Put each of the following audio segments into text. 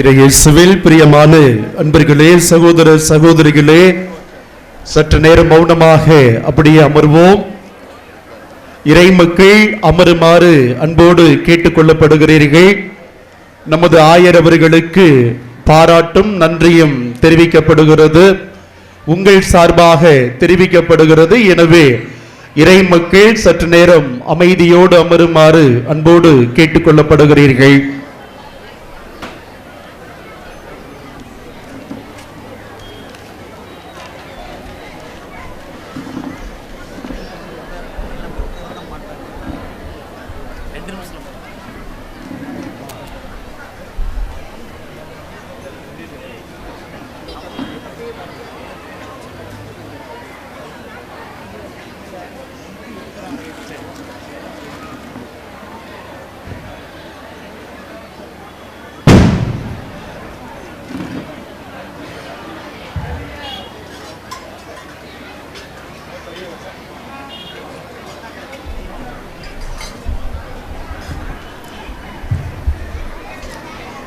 இறையேசுவில் பிரியமான அன்பர்களே சகோதர சகோதரிகளே சற்று நேரம் மௌனமாக அப்படியே அமர்வோம். இறை மக்கள் அமருமாறு அன்போடு கேட்டுக்கொள்ளப்படுகிறீர்கள் நமது ஆயர் அவர்களுக்கு பாராட்டும் நன்றியும் தெரிவிக்கப்படுகிறது. உங்கள் சார்பாக தெரிவிக்கப்படுகிறது. எனவே இறை மக்கள் சற்று நேரம் அமைதியோடு அமருமாறு அன்போடு கேட்டுக்கொள்ளப்படுகிறீர்கள்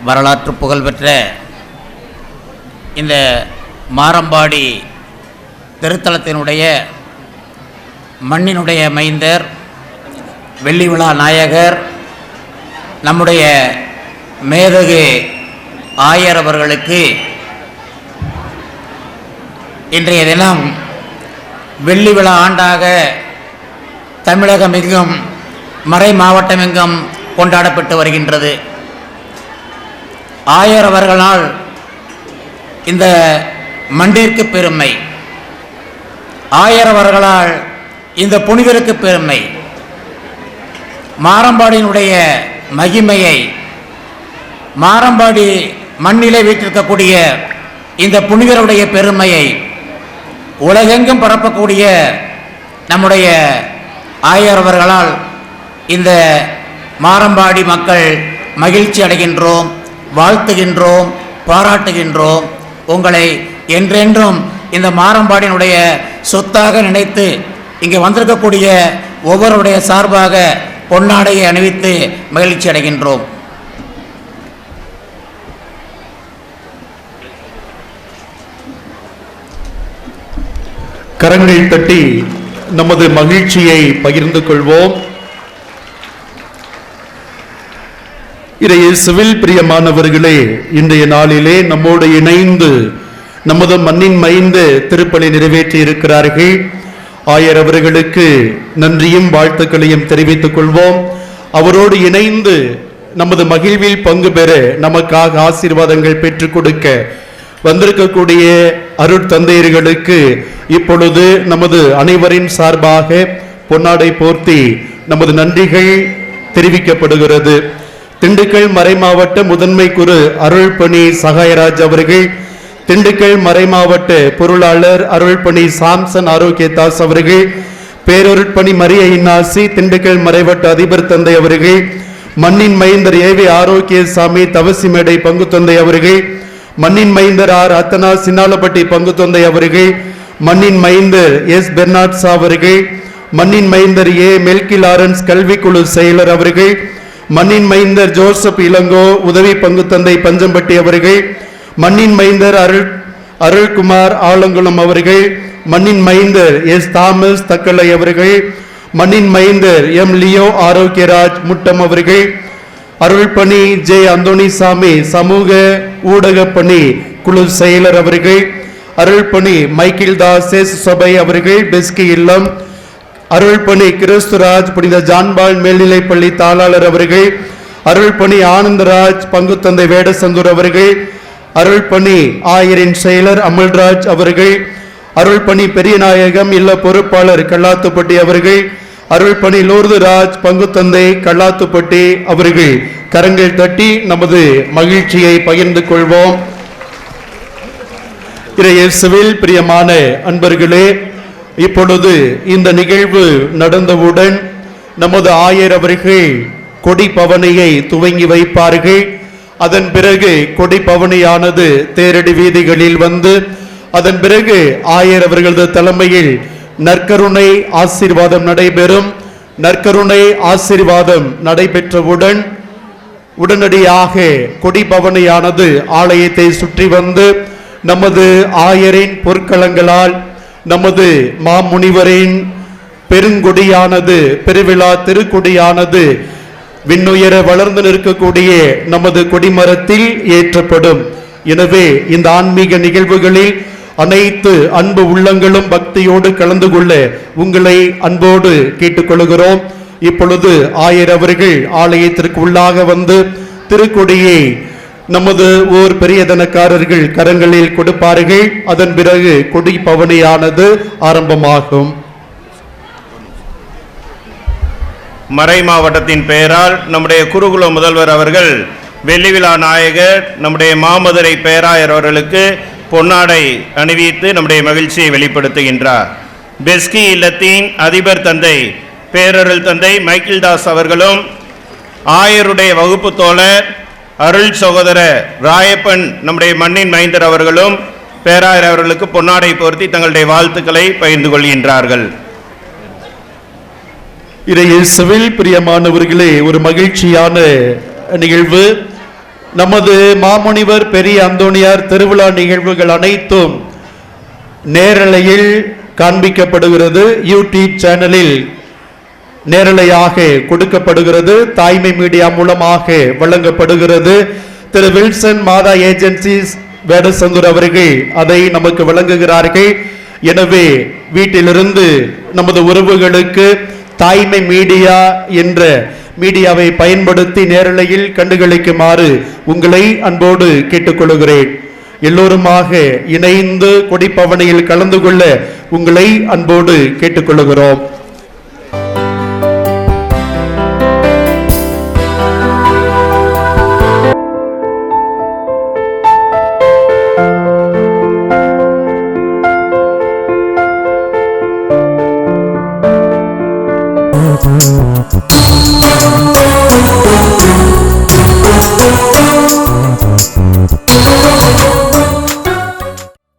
வரலாற்று புகழ்பெற்ற இந்த மாரம்பாடி திருத்தலத்தினுடைய மண்ணினுடைய மைந்தர் வெள்ளி விழா நாயகர் நம்முடைய மேதகு ஆயர் அவர்களுக்கு இன்றைய தினம் வெள்ளி விழா ஆண்டாக தமிழகம் எங்கும் மறை மாவட்டம் எங்கும் கொண்டாடப்பட்டு வருகின்றது. ஆயர் அவர்களால் இந்த மண்டிற்கு பெருமை. ஆயர் அவர்களால் இந்த புனிதருக்கு பெருமை. மாரம்பாடியினுடைய மகிமையை மாரம்பாடி மண்ணிலே வீட்டிருக்கக்கூடிய இந்த புனிதருடைய பெருமையை உலகெங்கும் பரப்பக்கூடிய நம்முடைய ஆயர் அவர்களால் இந்த மாரம்பாடி மக்கள் மகிழ்ச்சி அடைகின்றோம். வாழ்த்துகின்றோம் பாராட்டுகின்றோம். உங்களை என்றென்றும் இந்த மாரம்பாடியினுடைய சொத்தாக நினைத்து இங்கே வந்திருக்கக்கூடிய ஒவ்வொருடைய சார்பாக பொன்னாடையை அணிவித்து மகிழ்ச்சி அடைகின்றோம். கரங்களில் தட்டி நமது மகிழ்ச்சியை பகிர்ந்து கொள்வோம். இறையேசுவில் பிரியமானவர்களே இன்றைய நாளிலே நம்மோடு இணைந்து நமது மண்ணின் மைந்து திருப்பலி நிறைவேற்றி இருக்கிறார்கள். ஆயர் அவர்களுக்கு நன்றியும் வாழ்த்துக்களையும் தெரிவித்துக் கொள்வோம். அவரோடு இணைந்து நமது மகிழ்வில் பங்கு பெற நமக்காக ஆசீர்வாதங்கள் பெற்றுக் கொடுக்க வந்திருக்கக்கூடிய அருட்தந்தையர்களுக்கு இப்பொழுது நமது அனைவரின் சார்பாக பொன்னாடை போர்த்தி நமது நன்றிகள் தெரிவிக்கப்படுகிறது. திண்டுக்கல் மறைமாவட்ட முதன்மை குரு அருள்பணி சகாயராஜ் அவர்கள் திண்டுக்கல் மறைமாவட்ட பொருளாளர் அருள்பணி சாம்சன் ஆரோக்கியதாஸ் அவர்கள் பேரொருட்பணி மரிய இன்னாசி திண்டுக்கல் மறைவட்ட அதிபர் தந்தை அவர்கள் மண்ணின் மைந்தர் ஏவி ஆரோக்கியசாமி தவசிமேடை பங்கு தந்தை அவர்கள் மண்ணின் மைந்தர் ஆர் அத்தனா சின்னாலப்பட்டி பங்கு தந்தை அவர்கள் மண்ணின் மைந்தர் எஸ் பெர்னாட்ஸா அவர்கள் மண்ணின் மைந்தர் ஏ மெல்கி லாரன்ஸ் கல்விக்குழு செயலர் அவர்கள் மண்ணின் மைந்தர் ஜோசப் இளங்கோ உதவி பங்கு தந்தை பஞ்சம்பட்டி அவர்கள் மண்ணின் மைந்தர் அருள் அருள்குமார் ஆலங்குளம் அவர்கள் மண்ணின் மைந்தர் எஸ் தாமஸ் தக்கலை அவர்கள் மண்ணின் மைந்தர் எம் லியோ ஆரோக்கியராஜ் முட்டம் அவர்கள் அருள்பணி ஜே அந்தோணிசாமி சமூக ஊடக பணி குழு செயலர் அவர்கள் அருள்பணி மைக்கேல் தாஸ் எஸ் சபை அவர்கள் பெஸ்கி இல்லம் அருள்பணி கிறிஸ்துராஜ் புனித ஜான்பால் மேல்நிலைப்பள்ளி தாளாளர் அவர்கள் அருள்பணி ஆனந்தராஜ் பங்குத்தந்தை வேடசந்தூர் அவர்கள் அருள்பணி ஆயரின் செயலர் அமல்ராஜ் அவர்கள் அருள்பணி பெரியநாயகம் இல்ல பொறுப்பாளர் கல்லாத்துப்பட்டி அவர்கள் அருள்பணி லூர்து ராஜ் பங்குத்தந்தை கல்லாத்துப்பட்டி அவர்கள். கரங்கள் தட்டி நமது மகிழ்ச்சியை பகிர்ந்து கொள்வோம். இறையேசுவில் பிரியமான அன்பர்களே இப்பொழுது இந்த நிகழ்வு நடந்தவுடன் நமது ஆயர் அவர்கள் கொடி பவனியை துவங்கி வைப்பார்கள். அதன் பிறகு கொடி பவனியானது தேரடி வீதிகளில் வந்து அதன் பிறகு ஆயர் அவர்களது தலைமையில் நற்கருணை ஆசீர்வாதம் நடைபெறும். நற்கருணை ஆசீர்வாதம் நடைபெற்றவுடன் உடனடியாக கொடிபவனையானது ஆலயத்தை சுற்றி வந்து நமது ஆயரின் பொற்களங்களால் நமது மாமுனிவரின் பெருங்கொடியானது பெருவிழா திருக்கொடியானது விண்ணுயர வளர்ந்து நிற்கக்கூடிய நமது கொடிமரத்தில் ஏற்றப்படும். எனவே இந்த ஆன்மீக நிகழ்வுகளில் அனைத்து அன்பு உள்ளங்களும் பக்தியோடு கலந்து கொள்ள உங்களை அன்போடு கேட்டுக்கொள்கிறோம். இப்பொழுது ஆயர் அவர்கள் ஆலயத்திற்கு உள்ளாக வந்து திருக்கொடியை நமது ஊர் பெரியதனக்காரர்கள் கரங்களில் கொடுப்பார்கள். அதன் பிறகு கொடி பவனியானது ஆரம்பமாகும். மறை மாவட்டத்தின் பெயரால் நம்முடைய குருகுல முதல்வர் அவர்கள் வெள்ளிவிழா நாயகர் நம்முடைய மாமதுரை பேராயர் அவர்களுக்கு பொன்னாடை அணிவித்து நம்முடைய மகிழ்ச்சியை வெளிப்படுத்துகின்றார். பெஸ்கி இல்லத்தின் அதிபர் தந்தை பேரருள் தந்தை மைக்கேல் தாஸ் அவர்களும் ஆயருடைய வகுப்பு தோழர் அருள் சகோதர ராயப்பன் நம்முடைய மண்ணின் மைந்தர் அவர்களும் பேராயர் அவர்களுக்கு பொன்னாடை பொருத்தி தங்களுடைய வாழ்த்துக்களை பகிர்ந்து கொள்கின்றார்கள். இறையேசுவில் பிரியமானவர்களே ஒரு மகிழ்ச்சியான நிகழ்வு. நமது மாமுனிவர் பெரிய அந்தோணியார் திருவிழா நிகழ்வுகள் அனைத்தும் நேரலையில் காண்பிக்கப்படுகிறது. யூடியூப் சேனலில் நேரலையாக கொடுக்கப்படுகிறது. தாய்மை மீடியா மூலமாக வழங்கப்படுகிறது. திரு வில்சன் மாதா ஏஜென்சிஸ் வேடசந்தூர் அவர்கள் அதை நமக்கு வழங்குகிறார்கள். எனவே வீட்டிலிருந்து நமது உறவுகளுக்கு தாய்மை மீடியா என்ற மீடியாவை பயன்படுத்தி நேரலையில் கண்டுகளிக்குமாறு உங்களை அன்போடு கேட்டுக்கொள்கிறேன். எல்லோருமாக இணைந்து கொடிப்பவனையில் கலந்து கொள்ள உங்களை அன்போடு கேட்டுக்கொள்கிறோம்.